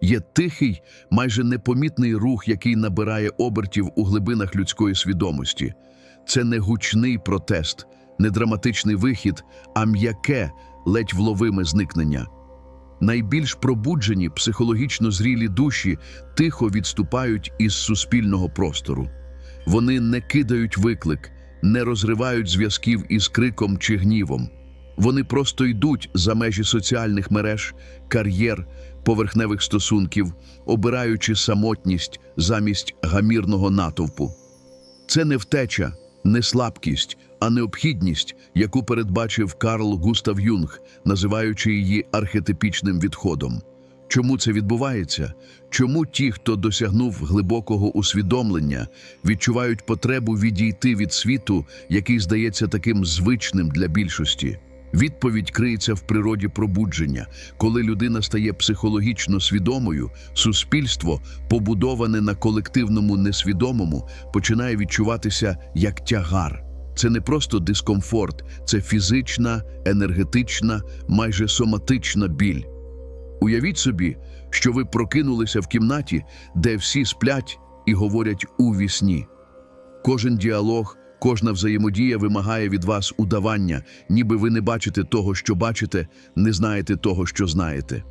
Є тихий, майже непомітний рух, який набирає обертів у глибинах людської свідомості. Це не гучний протест, не драматичний вихід, а м'яке, ледь вловиме зникнення. Найбільш пробуджені психологічно зрілі душі тихо відступають із суспільного простору. Вони не кидають виклик, не розривають зв'язків із криком чи гнівом. Вони просто йдуть за межі соціальних мереж, кар'єр, поверхневих стосунків, обираючи самотність замість гамірного натовпу. Це не втеча, не слабкість, а необхідність, яку передбачив Карл Густав Юнг, називаючи її архетипічним відходом. Чому це відбувається? Чому ті, хто досягнув глибокого усвідомлення, відчувають потребу відійти від світу, який здається таким звичним для більшості? Відповідь криється в природі пробудження. Коли людина стає психологічно свідомою, суспільство, побудоване на колективному несвідомому, починає відчуватися як тягар. Це не просто дискомфорт, це фізична, енергетична, майже соматична біль. Уявіть собі, що ви прокинулися в кімнаті, де всі сплять і говорять у вісні. Кожен діалог, кожна взаємодія вимагає від вас удавання, ніби ви не бачите того, що бачите, не знаєте того, що знаєте.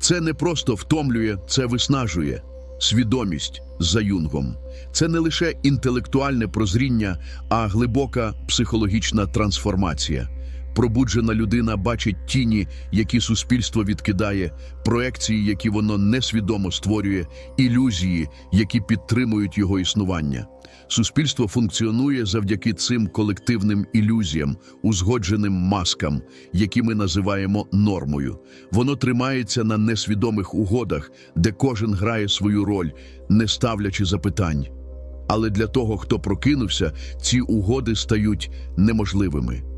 Це не просто втомлює, це виснажує. Свідомість за юнгом. Це не лише інтелектуальне прозріння, а глибока психологічна трансформація. Пробуджена людина бачить тіні, які суспільство відкидає, проекції, які воно несвідомо створює, ілюзії, які підтримують його існування. Суспільство функціонує завдяки цим колективним ілюзіям, узгодженим маскам, які ми називаємо нормою. Воно тримається на несвідомих угодах, де кожен грає свою роль, не ставлячи запитань. Але для того, хто прокинувся, ці угоди стають неможливими.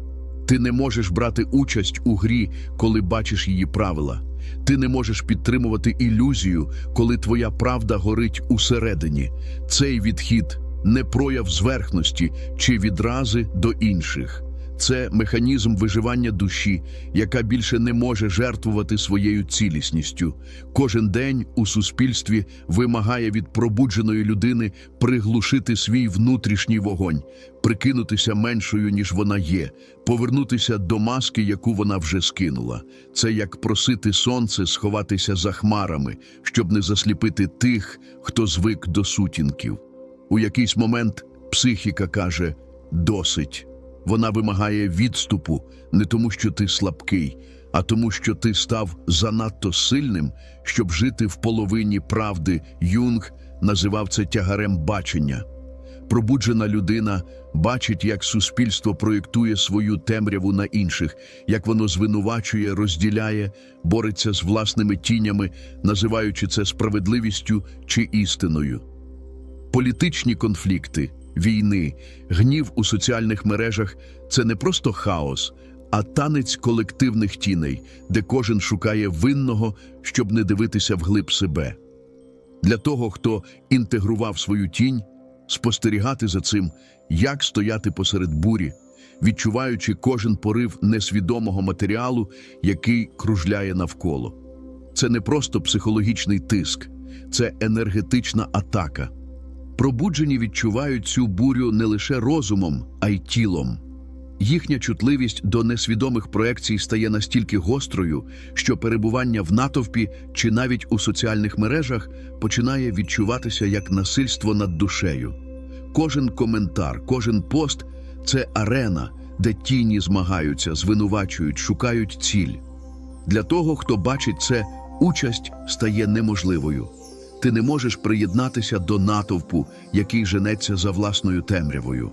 Ти не можеш брати участь у грі, коли бачиш її правила. Ти не можеш підтримувати ілюзію, коли твоя правда горить усередині. Цей відхід не прояв зверхності чи відрази до інших. Це механізм виживання душі, яка більше не може жертвувати своєю цілісністю. Кожен день у суспільстві вимагає від пробудженої людини приглушити свій внутрішній вогонь, прикинутися меншою, ніж вона є, повернутися до маски, яку вона вже скинула. Це як просити сонце сховатися за хмарами, щоб не засліпити тих, хто звик до сутінків. У якийсь момент психіка каже досить. Вона вимагає відступу не тому, що ти слабкий, а тому, що ти став занадто сильним, щоб жити в половині правди. Юнг називав це тягарем бачення. Пробуджена людина бачить, як суспільство проєктує свою темряву на інших, як воно звинувачує, розділяє, бореться з власними тінями, називаючи це справедливістю чи істиною. Політичні конфлікти, війни, гнів у соціальних мережах це не просто хаос, а танець колективних тіней, де кожен шукає винного, щоб не дивитися вглиб себе. Для того, хто інтегрував свою тінь, спостерігати за цим, як стояти посеред бурі, відчуваючи кожен порив несвідомого матеріалу, який кружляє навколо. Це не просто психологічний тиск, це енергетична атака. Пробуджені відчувають цю бурю не лише розумом, а й тілом. Їхня чутливість до несвідомих проекцій стає настільки гострою, що перебування в натовпі чи навіть у соціальних мережах починає відчуватися як насильство над душею. Кожен коментар, кожен пост це арена, де тіні змагаються, звинувачують, шукають ціль. Для того, хто бачить це, участь стає неможливою. Ти не можеш приєднатися до натовпу, який женеться за власною темрявою.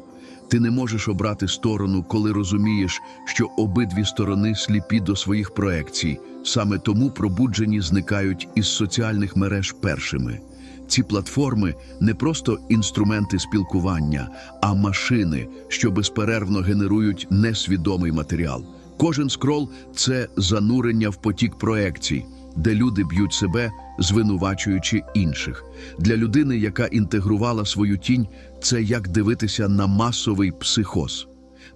Ти не можеш обрати сторону, коли розумієш, що обидві сторони сліпі до своїх проекцій. Саме тому пробуджені зникають із соціальних мереж першими. Ці платформи не просто інструменти спілкування, а машини, що безперервно генерують несвідомий матеріал. Кожен скрол це занурення в потік проекцій, де люди б'ють себе, звинувачуючи інших. Для людини, яка інтегрувала свою тінь, це як дивитися на масовий психоз.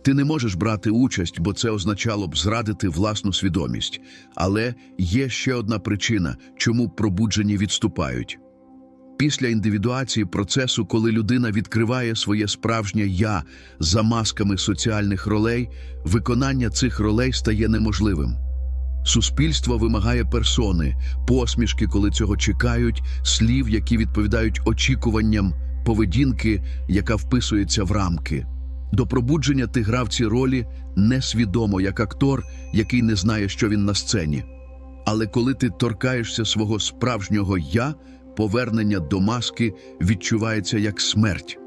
Ти не можеш брати участь, бо це означало б зрадити власну свідомість. Але є ще одна причина, чому пробуджені відступають. Після індивідуації процесу, коли людина відкриває своє справжнє я за масками соціальних ролей, виконання цих ролей стає неможливим. Суспільство вимагає персони, посмішки, коли цього чекають, слів, які відповідають очікуванням, поведінки, яка вписується в рамки. До пробудження ти грав ці ролі несвідомо, як актор, який не знає, що він на сцені. Але коли ти торкаєшся свого справжнього я, повернення до маски відчувається як смерть.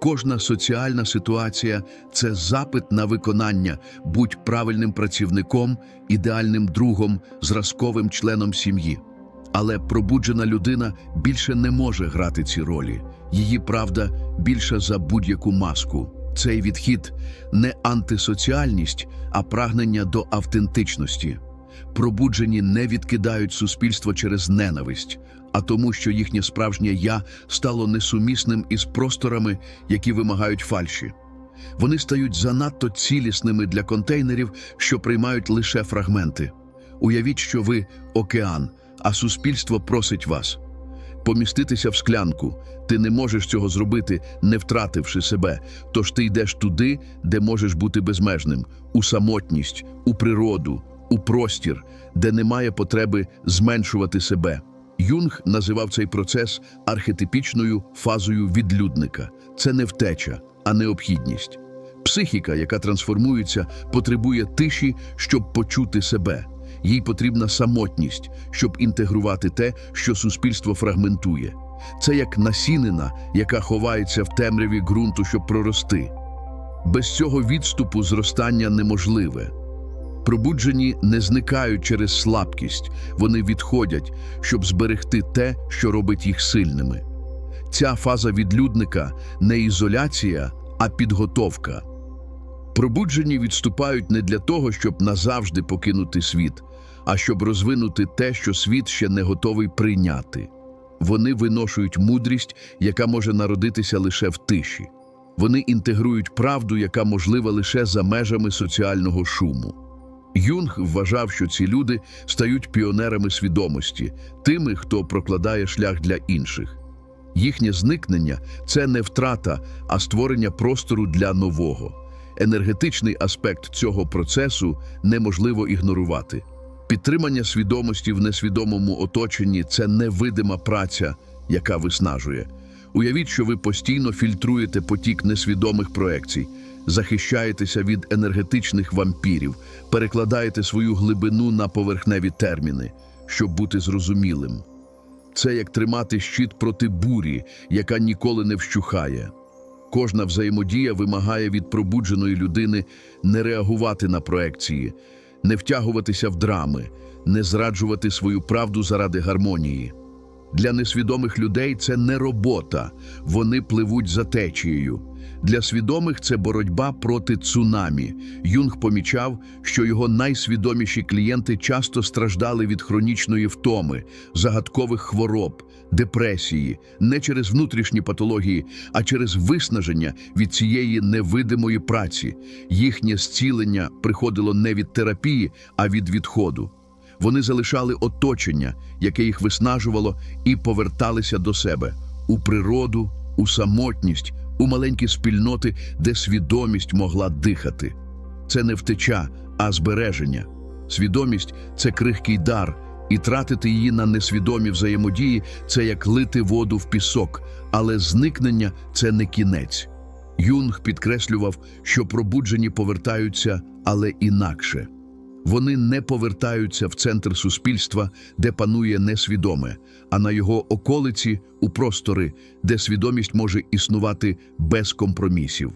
Кожна соціальна ситуація це запит на виконання, будь правильним працівником, ідеальним другом, зразковим членом сім'ї. Але пробуджена людина більше не може грати ці ролі. Її правда більша за будь-яку маску. Цей відхід не антисоціальність, а прагнення до автентичності. Пробуджені не відкидають суспільство через ненависть, а тому, що їхнє справжнє я стало несумісним із просторами, які вимагають фальші. Вони стають занадто цілісними для контейнерів, що приймають лише фрагменти. Уявіть, що ви океан, а суспільство просить вас поміститися в склянку. Ти не можеш цього зробити, не втративши себе. Тож ти йдеш туди, де можеш бути безмежним, у самотність, у природу, у простір, де немає потреби зменшувати себе. Юнг називав цей процес архетипічною фазою відлюдника. Це не втеча, а необхідність. Психіка, яка трансформується, потребує тиші, щоб почути себе. Їй потрібна самотність, щоб інтегрувати те, що суспільство фрагментує. Це як насінина, яка ховається в темряві ґрунту, щоб прорости. Без цього відступу зростання неможливе. Пробуджені не зникають через слабкість, вони відходять, щоб зберегти те, що робить їх сильними. Ця фаза відлюдника не ізоляція, а підготовка. Пробуджені відступають не для того, щоб назавжди покинути світ, а щоб розвинути те, що світ ще не готовий прийняти. Вони виношують мудрість, яка може народитися лише в тиші. Вони інтегрують правду, яка можлива лише за межами соціального шуму. Юнг вважав, що ці люди стають піонерами свідомості, тими, хто прокладає шлях для інших. Їхнє зникнення це не втрата, а створення простору для нового. Енергетичний аспект цього процесу неможливо ігнорувати. Підтримання свідомості в несвідомому оточенні це невидима праця, яка виснажує. Уявіть, що ви постійно фільтруєте потік несвідомих проекцій, захищаєтеся від енергетичних вампірів, перекладаєте свою глибину на поверхневі терміни, щоб бути зрозумілим. Це як тримати щит проти бурі, яка ніколи не вщухає. Кожна взаємодія вимагає від пробудженої людини не реагувати на проекції, не втягуватися в драми, не зраджувати свою правду заради гармонії. Для несвідомих людей це не робота, вони пливуть за течією. Для свідомих це боротьба проти цунамі. Юнг помічав, що його найсвідоміші клієнти часто страждали від хронічної втоми, загадкових хвороб, депресії, не через внутрішні патології, а через виснаження від цієї невидимої праці. Їхнє зцілення приходило не від терапії, а від відходу. Вони залишали оточення, яке їх виснажувало, і поверталися до себе у природу, у самотність, у маленькі спільноти, де свідомість могла дихати. Це не втеча, а збереження. Свідомість це крихкий дар, і тратити її на несвідомі взаємодії це як лити воду в пісок, але зникнення це не кінець. Юнг підкреслював, що пробуджені повертаються, але інакше. Вони не повертаються в центр суспільства, де панує несвідоме, а на його околиці у простори, де свідомість може існувати без компромісів.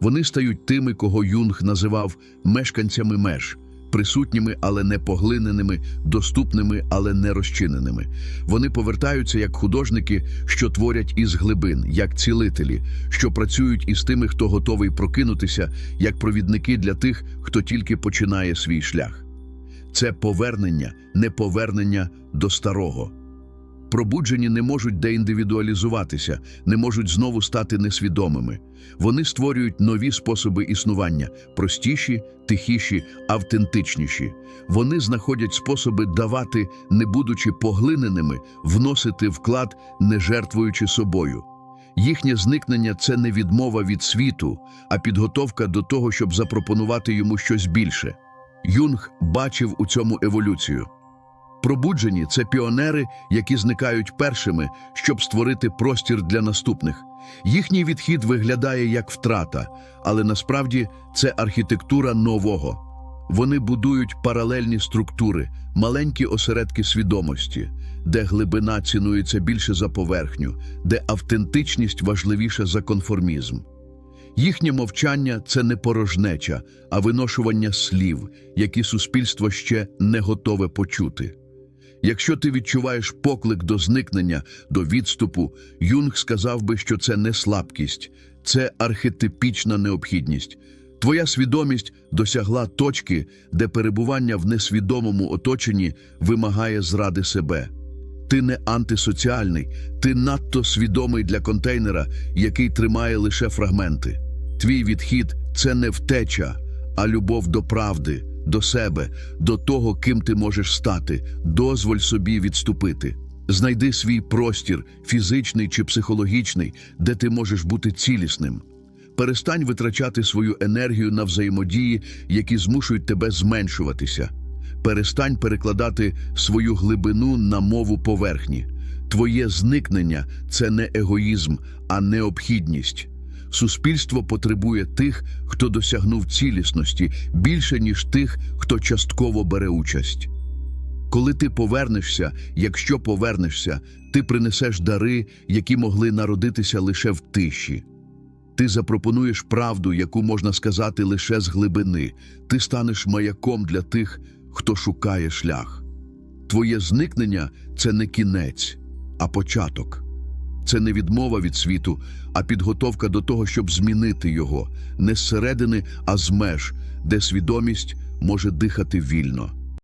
Вони стають тими, кого Юнг називав мешканцями меж, присутніми, але не поглиненими, доступними, але не розчиненими. Вони повертаються як художники, що творять із глибин, як цілителі, що працюють із тими, хто готовий прокинутися, як провідники для тих, хто тільки починає свій шлях. Це повернення, не повернення до старого. Пробуджені не можуть деіндивідуалізуватися, не можуть знову стати несвідомими. Вони створюють нові способи існування, простіші, тихіші, автентичніші. Вони знаходять способи давати, не будучи поглиненими, вносити вклад, не жертвуючи собою. Їхнє зникнення це не відмова від світу, а підготовка до того, щоб запропонувати йому щось більше. Юнг бачив у цьому еволюцію. Пробуджені це піонери, які зникають першими, щоб створити простір для наступних. Їхній відхід виглядає як втрата, але насправді це архітектура нового. Вони будують паралельні структури, маленькі осередки свідомості, де глибина цінується більше за поверхню, де автентичність важливіша за конформізм. Їхнє мовчання це не порожнеча, а виношування слів, які суспільство ще не готове почути. Якщо ти відчуваєш поклик до зникнення, до відступу, Юнг сказав би, що це не слабкість, це архетипічна необхідність. Твоя свідомість досягла точки, де перебування в несвідомому оточенні вимагає зради себе. Ти не антисоціальний, ти надто свідомий для контейнера, який тримає лише фрагменти. Твій відхід це не втеча, а любов до правди, до себе, до того, ким ти можеш стати. Дозволь собі відступити. Знайди свій простір, фізичний чи психологічний, де ти можеш бути цілісним. Перестань витрачати свою енергію на взаємодії, які змушують тебе зменшуватися. Перестань перекладати свою глибину на мову поверхні. Твоє зникнення це не егоїзм, а необхідність. Суспільство потребує тих, хто досягнув цілісності, більше, ніж тих, хто частково бере участь. Коли ти повернешся, якщо повернешся, ти принесеш дари, які могли народитися лише в тиші. Ти запропонуєш правду, яку можна сказати лише з глибини. Ти станеш маяком для тих, хто шукає шлях. Твоє зникнення це не кінець, а початок. Це не відмова від світу, а підготовка до того, щоб змінити його не зсередини, а з меж, де свідомість може дихати вільно.